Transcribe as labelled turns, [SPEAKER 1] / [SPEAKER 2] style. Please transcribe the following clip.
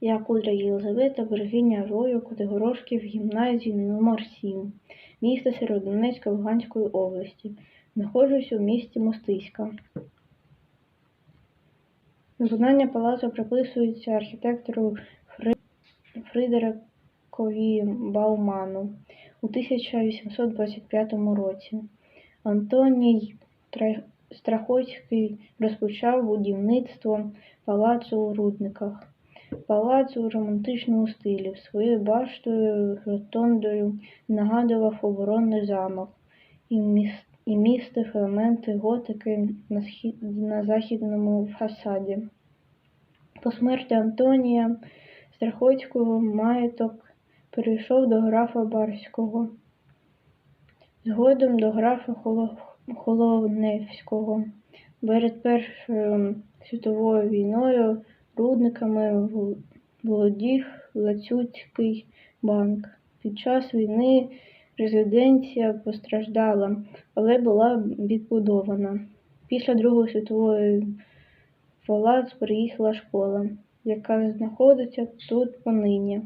[SPEAKER 1] Я Кудра Єлизавета, берегиня рою Котигорошків гімназії номер 7 міста Сєвєродонецька Луганської області. Знаходжусь у місті Мостиська. Виконання палацу приписується архітектору Фридерикові Бауману у 1825 році. Антоній Страхоцький розпочав будівництво палацу у Рудниках. Палац у романтичному стилі, своєю баштою, ротондою нагадував оборонний замок і, міс... і містив елементи готики на, схід... на західному фасаді. По смерті Антонія Страхоцького маєток перейшов до графа Барського, згодом до графа Холо- Холодневського. Перед Першою світовою війною рудниками вол- володів Лацюцький банк. Під час війни резиденція постраждала, але була відбудована. Після Другої світової палац приїхала школа, яка знаходиться тут понині.